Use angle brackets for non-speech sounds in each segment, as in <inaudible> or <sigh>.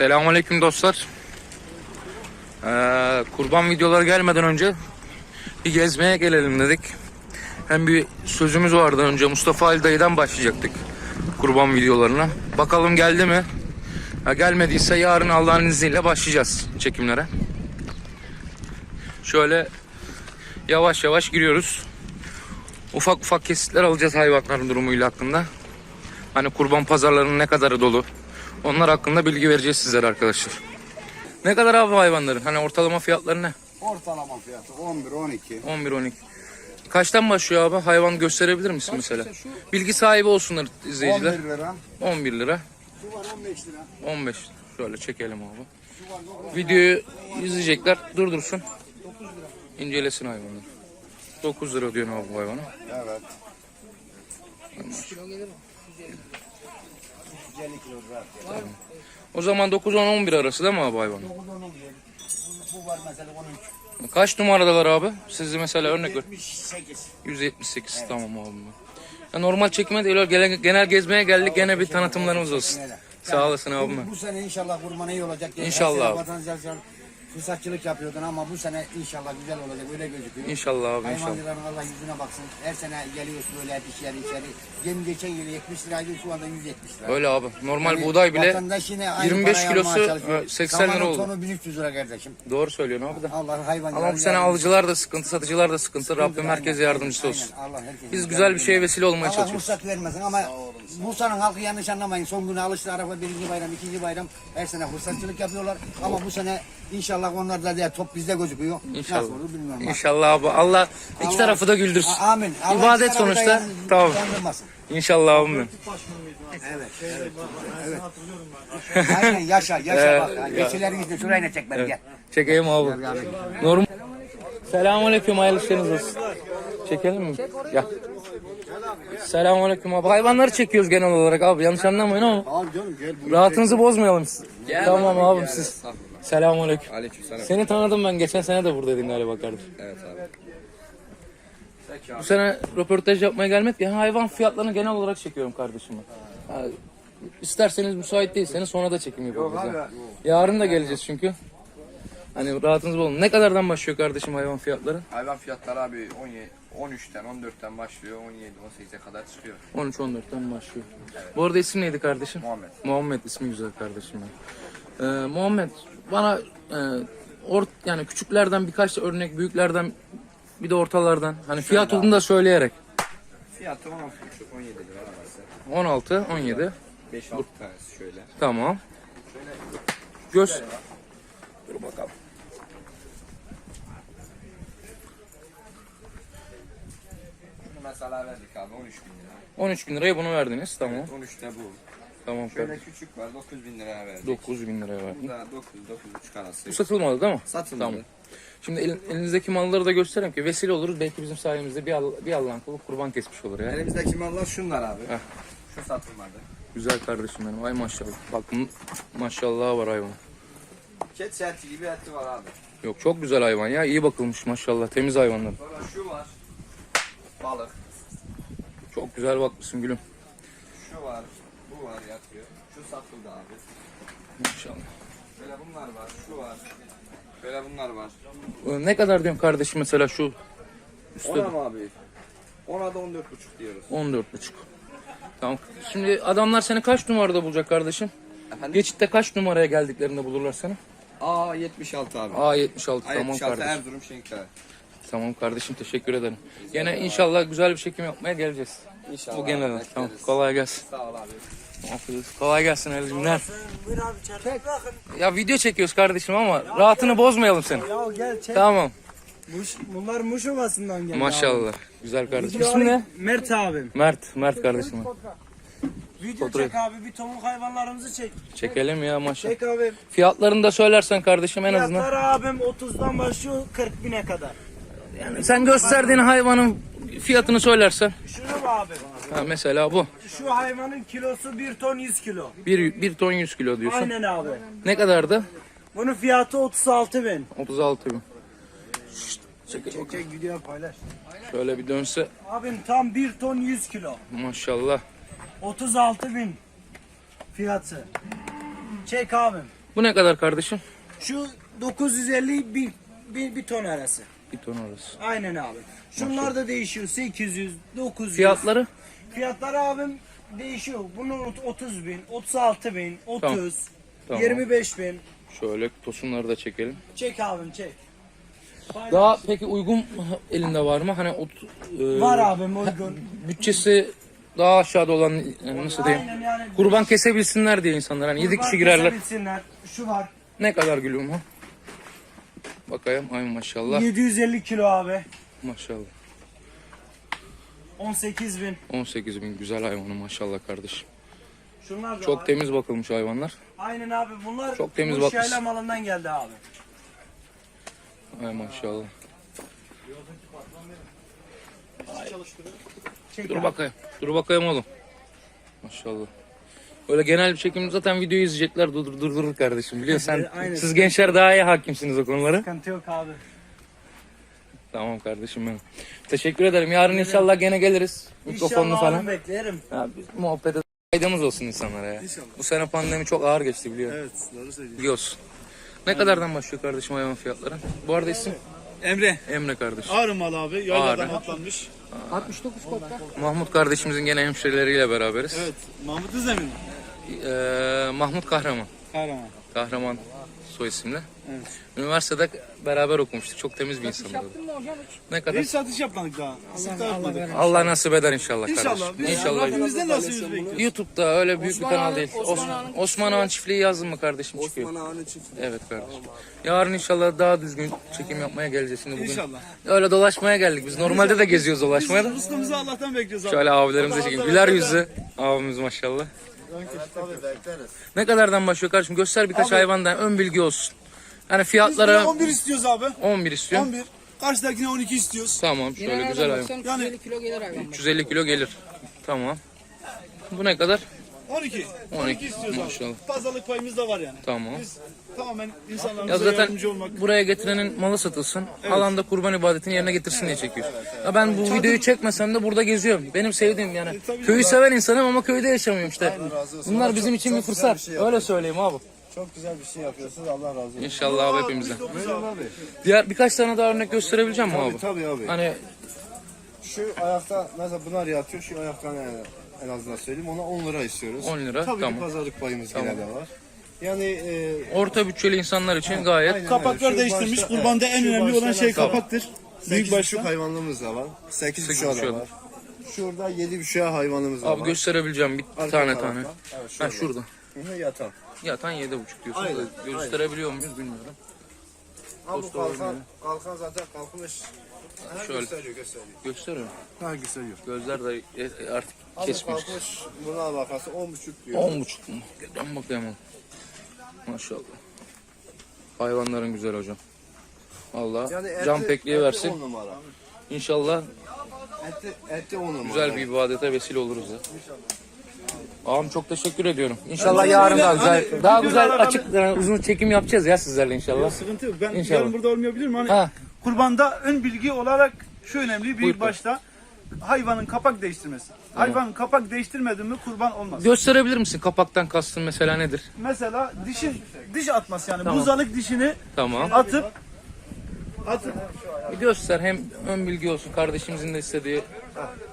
Selamünaleyküm dostlar. Ee, kurban videoları gelmeden önce bir gezmeye gelelim dedik. Hem bir sözümüz vardı önce Mustafa Ali dayıdan başlayacaktık kurban videolarına. Bakalım geldi mi? Ha, gelmediyse yarın Allah'ın izniyle başlayacağız çekimlere. Şöyle yavaş yavaş giriyoruz. Ufak ufak kesitler alacağız hayvanların durumuyla hakkında. Hani kurban pazarlarının ne kadarı dolu. Onlar hakkında bilgi vereceğiz sizlere arkadaşlar. Ne kadar abi hayvanların? Hani ortalama fiyatları ne? Ortalama fiyatı 11-12. 11-12. Kaçtan başlıyor abi? Hayvan gösterebilir misin mesela? Bilgi sahibi olsunlar izleyiciler. 11 lira. 11 lira. Şu var 15 lira. 15. Şöyle çekelim abi. Videoyu izleyecekler. Durdursun. İncelesin hayvanı. 9 lira diyor abi bu hayvana. Evet. O zaman 9-10-11 arası değil mi abi hayvan? Bu var mesela 13. Kaç numaradalar abi? Sizi mesela örnek ver. 78. 178 tamam abi. Ya normal çekime değil genel, genel gezmeye geldik gene bir tanıtımlarımız olsun. Sağ olasın abim. Bu, bu sene inşallah kurbanı iyi olacak. İnşallah abi. Fırsatçılık yapıyordun ama bu sene inşallah güzel olacak. Öyle gözüküyor. İnşallah abi inşallah. Hayvancıların Allah yüzüne baksın. Her sene geliyorsun böyle dişler içeri. Yem geçen yıl 70 liraydı şu anda 170 lira. Öyle abi. Normal Yani buğday bile vatandaş yine aynı 25 parayı kilosu, almaya çalışıyor. e, 80 lira oldu. tonu 1300 lira kardeşim. doğru söylüyorsun abi de. Allah hayvancılar Ama bu sene alıcılar da sıkıntı, satıcılar da sıkıntı. Rabbim herkese yardımcısı olsun. Aynen, Allah herkesin Biz güzel bir şeye vesile olmaya Allah çalışıyoruz. ruhsat vermesin ama Bursa'nın halkı yanlış anlamayın. Son günü alıştı Arafa birinci bayram, ikinci bayram her sene fırsatçılık yapıyorlar. Ama bu sene inşallah onlar da diye top bizde gözüküyor. Nasıl İnşallah. olur bilmiyorum. İnşallah abi. Allah iki Allah- tarafı da güldürsün. A- Amin. Allah İbadet sonuçta. yan- Tamam. yandırmasın. İnşallah abim benim. Aynen yaşa yaşa bak. Geçilerin de şuraya çek beni gel. Çekeyim abi. Normal. Selamünaleyküm hayırlı işleriniz olsun. Çekelim mi? Gel. Selamünaleyküm abi. Hayvanları çekiyoruz genel olarak abi. Yanlış anlamayın ama. Tamam canım gel. Rahatınızı bozmayalım siz. Tamam abim siz. Selamünaleyküm. Aleykümselam. Seni tanıdım ben. Geçen sene de buradaydın galiba kardeşim. Evet abi. Bu sene röportaj yapmaya gelmedik ya. Hayvan fiyatlarını genel olarak çekiyorum kardeşim. Ha, İsterseniz müsait değilseniz sonra da çekim yapabiliriz. ya. Yarın da geleceğiz çünkü. Hani rahatınız olun. Ne kadardan başlıyor kardeşim hayvan fiyatları? Hayvan fiyatları abi 17, 13'ten 14'ten başlıyor 17 18'e kadar çıkıyor. 13-14'ten başlıyor. Bu arada isim neydi kardeşim? Muhammed. Muhammed ismi güzel kardeşim. Ee, Muhammed bana e, ort yani küçüklerden birkaç örnek büyüklerden bir de ortalardan hani fiyat olduğunu da söyleyerek Fiyatı 16,5 17 lira arası. 16 17 5-6 tanesi şöyle. tamam. Göz Dur bakalım. Mesela verdik abi 13 bin lira. 13 bin liraya bunu verdiniz tamam. 13 de bu. Tamam Şöyle kardeşim. küçük var 9 bin liraya verdik. 9 bin liraya Bu verdin. da 9 9,5 arası. Bu satılmadı değil mi? Satılmadı. Tamam. Şimdi elin- elinizdeki malları da göstereyim ki vesile oluruz. Belki bizim sayemizde bir, al, bir Allah'ın kulu kurban kesmiş olur ya. Elimizdeki mallar şunlar abi. Heh. Şu satılmadı. Güzel kardeşim benim. Ay maşallah. Bak maşallah var hayvan. Ket serti gibi eti var abi. Yok çok güzel hayvan ya. İyi bakılmış maşallah. Temiz hayvanlar. Sonra şu var. Balık. Güzel bakmışsın gülüm. Şu var. Bu var yatıyor. Şu satıldı abi. Maşallah. Böyle bunlar var. Şu var. Böyle bunlar var. Ee, Ne kadar diyorsun kardeşim mesela şu üstte Ona mı abi? Ona da 14,5 diyoruz. 14,5. Tamam. Şimdi adamlar seni kaç numarada bulacak kardeşim? Efendim? Geçitte kaç numaraya geldiklerinde bulurlar seni? Aa 76 abi. A76 Aa, tamam 76 kardeşim. Erzurum Şenkaya. Tamam kardeşim teşekkür ederim. Gene inşallah güzel bir çekim yapmaya geleceğiz. İnşallah. Bu genel. bekleriz. Tamam kolay gelsin. Sağ ol abi. Afiyet. Kolay gelsin Ali günler. Ya video çekiyoruz kardeşim ama rahatını bozmayalım senin. Ya gel çek. Tamam. Muş, bunlar Muş Ovası'ndan geldi. Maşallah. Güzel kardeşim. Abi. İsmin ne? Mert abim. Mert. Mert kardeşim. Video Fotoğraf- çek abi bir tomuk hayvanlarımızı çek. Çekelim ya maşallah. Çek abi. Fiyatlarını da söylersen kardeşim en azından. Fiyatları abim 30'dan başlıyor 40 bine kadar. Yani sen gösterdiğin hayvanın fiyatını söylersen. Şunu mu abi? Ha, mesela bu. Şu hayvanın kilosu 1 ton 100 kilo. 1, 1 ton 100 kilo diyorsun. Aynen abi. Ne kadardı? Bunun fiyatı 36 bin. 36 bin. Çek, Çek çek video paylaş. Şöyle bir dönse Abim tam 1 ton 100 kilo. maşallah. 36 bin fiyatı. Çek abim. Bu ne kadar kardeşim? Şu 950 bir, bir, bir ton arası. Bir ton orası. Aynen abi. Şunlar da değişiyor. 800, 900. Fiyatları? Fiyatları abim değişiyor. Bunun 30 bin, 36 bin, 30, Tamam. 25 bin. Şöyle tosunları da çekelim. Çek abim çek. Daha peki uygun elinde var mı? Hani ot- e, Var abim uygun. <laughs> bütçesi daha aşağıda olan yani nasıl diyeyim? Yani. Kurban kesebilsinler diye insanlar. Hani 7 kişi girerler. Kesebilsinler. Şu var. Ne kadar gülüm bu? Bakayım. Ay maşallah. 750 kilo abi. Maşallah. 18 bin. 18 bin güzel hayvanı maşallah kardeşim. Şunlar da Çok abi. temiz bakılmış hayvanlar. Aynen abi bunlar Çok temiz bu bakmış. şayla malından geldi abi. Ay maşallah. Çek Dur abi. bakayım. Dur bakayım oğlum. Maşallah. Öyle genel bir çekim zaten videoyu izleyecekler dur dur dur dur kardeşim biliyorsun sen Aynen. siz gençler daha iyi hakimsiniz o konulara. Sıkıntı yok abi. Tamam kardeşim benim. Teşekkür ederim. Yarın inşallah gene geliriz. Mikrofonlu İnşallah falan. abi beklerim. Ya biz muhabbete faydamız olsun insanlara ya. Bu sene pandemi çok ağır geçti biliyor. Evet doğru söylüyorsun. Biliyorsun. Ne kadardan başlıyor kardeşim hayvan fiyatları? Bu arada isim Emre. Emre kardeşim. Ağrı mal abi. Yayladan Ağrı. atlanmış. Mahmut kardeşimizin gene hemşirileriyle beraberiz. Evet. Mahmut Özdemir. Ee, Mahmut Kahraman. Kahraman. Kahraman soy isimli. Evet. Üniversitede beraber okumuştuk. Çok temiz bir insandı. Ne kadar? Hiç satış yapmadık daha. Sık yapmadık. Allah nasip eder inşallah İnşallah. kardeşim. Biz İnşallah. Rabbimizden nasibimizi bekliyoruz. YouTube'da öyle büyük bir kanal değil. Osman, Osman Ağa'nın çiftliği yazdın mı kardeşim çıkıyor. Evet kardeşim. Yarın inşallah daha düzgün çekim yapmaya geleceğiz şimdi bugün. İnşallah. Öyle dolaşmaya geldik. Biz normalde de geziyoruz dolaşmaya da. Rızkımızı Allah'tan bekliyoruz abi. Şöyle abilerimize çekeyim. Güler yüzlü abimiz maşallah. Ne kadardan başlıyor kardeşim? Göster birkaç hayvandan ön bilgi olsun. Yani Biz fiyatlara 11 istiyoruz abi. 11 istiyor. 11. Karşıdakine 12 istiyoruz. Tamam şöyle güzel hayvan. Yani 350 kilo gelir. Tamam. Bu ne kadar? 12. 12. 12 istiyoruz abi. Maşallah. Pazarlık payımız da var yani. Tamam. Biz tamamen Ya insanlarımıza zaten yardımcı olmak. buraya getirenin malı satılsın. Alanda kurban ibadetini yerine getirsin diye çekiyoruz. Ya ben bu videoyu çekmesem de burada geziyorum. Benim sevdiğim yani. tabii Köyü seven insanım ama köyde yaşamıyorum işte. Bunlar bizim için bir fırsat. Öyle söyleyeyim abi. Çok güzel bir şey yapıyorsunuz. Allah razı olsun. İnşallah abi hepimizden. Diğer birkaç tane daha örnek gösterebileceğim mi abi? Tabii abi. Hani Şu ayakta mesela bunlar yatıyor. Şu ayaktan en, en azından söyleyeyim. Ona 10 lira istiyoruz. 10 lira Tabii tamam. ki pazarlık payımız yine de var. Yani e, Orta bütçeli insanlar için gayet aynen Kapaklar. Şu değiştirmiş. başta- Kurbanda en şu önemli olan başta şey mesela kapaktır. Büyük Büyük başlık başta. hayvanlığımız da var. 8 Sekiz buçuğa buçuğa da var. Şurada 7 buçuğa hayvanımız da abi var. gösterebileceğim bir Arka tane tarafta. tane. Evet, Ha şurada. Hı, Yatan. Yatan 7,5 diyorsun. Aynen, Gösterebiliyor muyuz bilmiyorum. Ha bu kalkan, olmuyor. kalkan zaten kalkmış. Ha, Şöyle. Gösteriyor gösteriyor. Gösteriyor. Ha gösteriyor. Gözler de e, artık Abi kesmiş. kalkmış buna bakarsa 10 buçuk diyor. 10 buçuk mu? Dön bakayım oğlum. Maşallah. Hayvanların güzel hocam. Allah Yani eti- can eti versin. on numara. İnşallah Eti, eti 10 numara. güzel bir ibadete vesile oluruz ya. Ağam çok teşekkür ediyorum. İnşallah yarın daha güzel, daha güzel açık yani uzun çekim yapacağız ya sizlerle inşallah. Sıkıntı yok. Ben İnşallah. yarın burada olmayabilirim. Hani Ha. kurbanda ön bilgi olarak şu önemli. Büyük Buyur. başta hayvanın kapak değiştirmesi. Hayvan kapak değiştirmedi mi kurban olmaz. Gösterebilir misin kapaktan kastın mesela nedir? Mesela dişin diş atması yani Tamam. buzalık dişini Tamam. atıp Bir göster hem ön bilgi olsun kardeşimizin de istediği.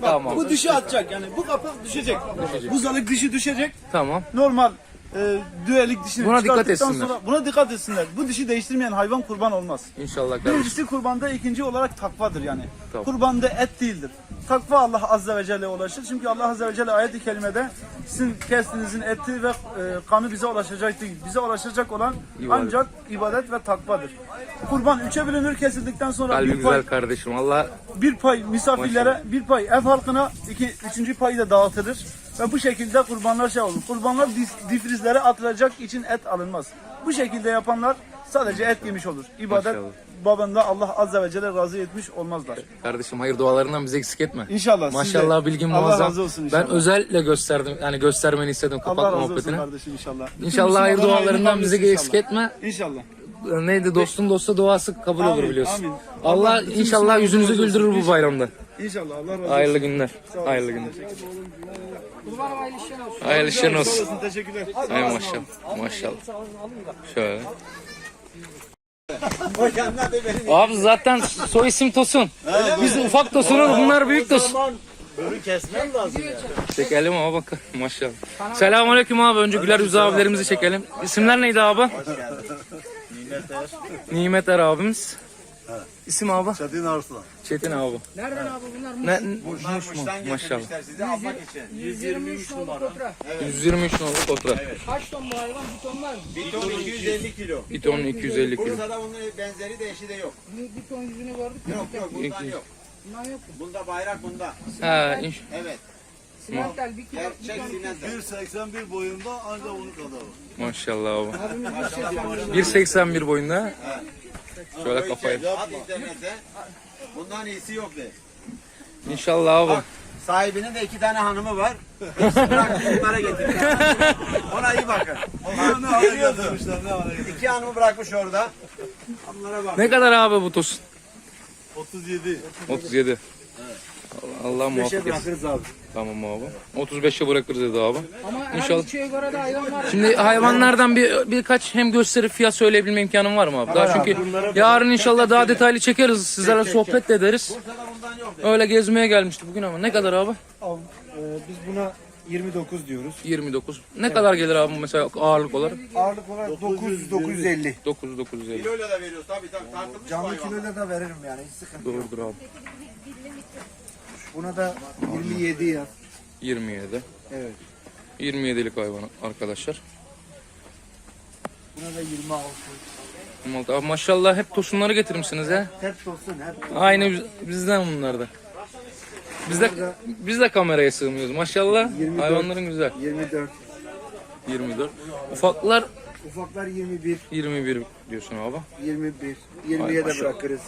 Tamam. bu dişi atacak yani bu kapak düşecek. Buzalık dişi düşecek. Tamam. Normal e, düelik dişini Buna dikkat çıkarttıktan etsinler. Sonra, buna dikkat etsinler. Bu dişi değiştirmeyen hayvan kurban olmaz. İnşallah kardeşim. Birincisi kurbanda, ikinci olarak takvadır yani. Tamam. Kurbanda et değildir. Takva Allah Azze ve Celle ulaşır. Çünkü Allah Azze ve Celle ayet-i kerimede sizin kestiğinizin eti ve e, kanı bize ulaşacak değil. Bize ulaşacak olan İbadet. ancak ibadet ve takvadır. Kurban üçe bölünür kesildikten sonra Kalbi bir pay, güzel kardeşim. Allah bir pay misafirlere, bir pay ev halkına, iki, üçüncü payı da dağıtılır. Ve bu şekilde kurbanlar şey olur. Kurbanlar dif- difrizlere atılacak için et alınmaz. Bu şekilde yapanlar sadece et yemiş olur. İbadet Maşallah. babında Allah Azze ve Celle razı etmiş olmazlar. kardeşim hayır dualarından bizi eksik etme. İnşallah. Maşallah bilgin Allah muazzam. razı olsun ben inşallah. özellikle gösterdim. Yani göstermeni istedim Allah razı olsun kardeşim inşallah. Bütün İnşallah hayır Müslümanlara dualarından hayırlı bizi kabul eksik etme. İnşallah. Neydi dostun dosta duası kabul olur Amin, biliyorsun. amin. Allah, Allah bütün inşallah Müslümanlara yüzünüzü razı olsun. güldürür bu İnşallah. bayramda. İnşallah Allah razı olsun. Hayırlı günler. Hayırlı günler. Hayırlı işler olsun. olsun. Teşekkürler. Ay maşallah. Maşallah. Şöyle. Abi zaten soy isim Tosun. Biz ufak Tosun'uz bunlar büyük Tosun. Börü kesmem lazım ya. Çekelim abi bakın maşallah. Selamünaleyküm abi. Önce güler yüzlü abilerimizi çekelim. İsimler neydi abi? Nimet Er abimiz. İsim abi? Çetin Arslan. Çetin abi. Nereden abi bunlar? Ne? Muş mu? Maşallah. Sizi almak için. 123 numara. 123 nolu kotra. Kaç ton bu hayvan? Bir ton var mı? Bir ton 250 kilo. Bir ton 250 kilo. Bursa'da bunun benzeri de eşi de yok. Bir, ton yüzünü gördük mü? Yok yok bundan yok. Bundan yok mu? Bunda bayrak bunda. Ha, inş- Evet. Simental bir kilo. Bir Gerçek sinemde. 1.81 boyunda ancak onun kadar var. maşallah abi. Abimiz bir şey 1.81 boyunda. Şöyle kafayı. At internete. Bundan iyisi yok de. İnşallah abi. Sahibinin de iki tane hanımı var. Hepsi bıraktı bunlara getirdi. Ona iyi bakın. getirmişler ne. İki hanımı bırakmış orada. Onlara bak. Ne kadar abi bu tosun? 37. 37. Allah muvaffak etsin. bırakırız abi. Tamam abi. 35'e bırakırız dedi abi. Ama her İnşallah. bütçeye göre de hayvan var. Şimdi hayvanlardan bir birkaç hem gösterip fiyat söyleyebilme imkanım var mı abi? Daha çünkü yarın inşallah daha detaylı çekeriz. Sizlerle sohbet de ederiz. Öyle gezmeye gelmişti bugün ama ne kadar abi? Abi, e, biz buna 29 diyoruz. 29. Ne kadar gelir abi mesela ağırlık olarak? Ağırlık olarak 9 950. 9 950. Kiloyla da veriyoruz tabii tabii tartılmış bu Canlı hayvan. kiloyla da veririm yani hiç sıkıntı yok. Doğrudur abi. Buna da 27 yaz. 27. Evet. 27'lik hayvan arkadaşlar. Buna da 26. Malta- Abi maşallah hep tosunları getirmişsiniz ya. Hep olsun hep. Aynı biz- bizden bunlar da. Biz de, biz de kameraya sığmıyoruz. Maşallah 24. hayvanların güzel. 24. 24. Ufaklar Ufaklar 21. 21 diyorsun abi. 21. 20'ye de maşallah. bırakırız.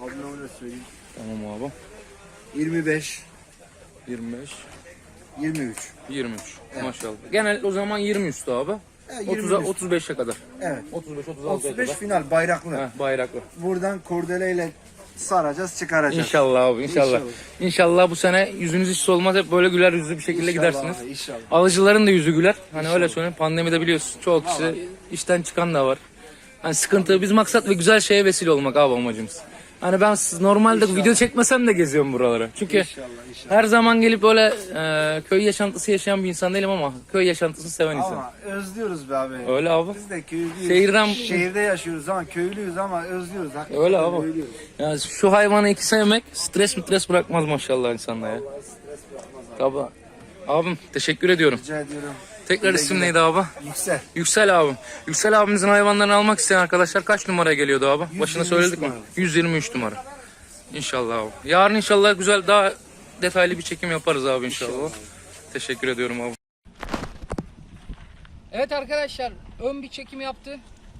Abla öyle söyleyeyim. Tamam abi. 25. 25. 23. 23. Maşallah. Genel o zaman 20 üstü abi. E, 30'a 23. 35'e kadar. Evet. 35 36'ya 35 kadar. final bayraklı. Heh, bayraklı. Buradan kordeleyle saracağız çıkaracağız. İnşallah abi inşallah. İnşallah. İnşallah bu sene yüzünüz hiç solmaz hep böyle güler yüzlü bir şekilde İnşallah gidersiniz. abi, İnşallah. Alıcıların da yüzü güler. Hani öyle söyleyeyim. Pandemide biliyorsun çoğu kişi işten çıkan da var. Hani sıkıntı biz maksat ve güzel şeye vesile olmak abi amacımız. Hani ben s- normalde video çekmesem de geziyorum buraları. Çünkü her zaman gelip böyle e, köy yaşantısı yaşayan bir insan değilim ama köy yaşantısını seven insan. Ama özlüyoruz be abi. Öyle abi. Biz de köylüyüz. Şehirden- Şehirde yaşıyoruz ama köylüyüz ama özlüyoruz. Hakikaten Öyle abi. Özlüyoruz. Şu hayvanı iki sevmek stres stres bırakmaz maşallah insanda ya. Tabii. Abim teşekkür ediyorum. Rica ediyorum. Tekrar isim neydi abi? Yüksel. Yüksel abim. Yüksel abimizin hayvanlarını almak isteyen arkadaşlar kaç numaraya geliyordu abi? Başına söyledik mi? numara. 123 numara. İnşallah abi. Yarın inşallah güzel daha detaylı bir çekim yaparız abi inşallah. Teşekkür ediyorum abi. Evet arkadaşlar ön bir çekim yaptı.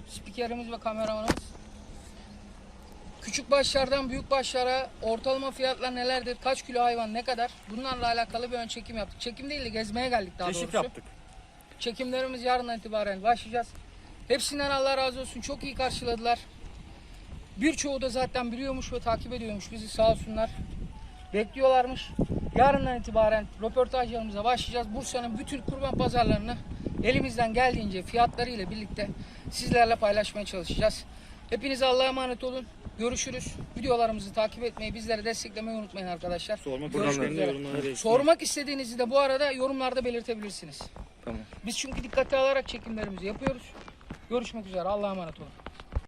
Spikerimiz ve kameramanımız. Küçük başlardan büyük başlara ortalama fiyatlar nelerdir? Kaç kilo hayvan ne kadar? Bunlarla alakalı bir ön çekim yaptık. Çekim değil de gezmeye geldik daha doğrusu. yaptık. Çekimlerimiz yarından itibaren başlayacağız. Hepsinden Allah razı olsun. Çok iyi karşıladılar. Birçoğu da zaten biliyormuş ve takip ediyormuş bizi sağ olsunlar. Bekliyorlarmış. Yarından itibaren röportajlarımıza başlayacağız. Bursa'nın bütün kurban pazarlarını elimizden geldiğince fiyatlarıyla birlikte sizlerle paylaşmaya çalışacağız. Hepinize Allah'a emanet olun. Görüşürüz. Videolarımızı takip etmeyi, bizleri desteklemeyi unutmayın arkadaşlar. Sormak, Sormak istediğinizi de bu arada yorumlarda belirtebilirsiniz. Tamam. Biz çünkü dikkate alarak çekimlerimizi yapıyoruz. Görüşmek üzere. Allah'a emanet olun.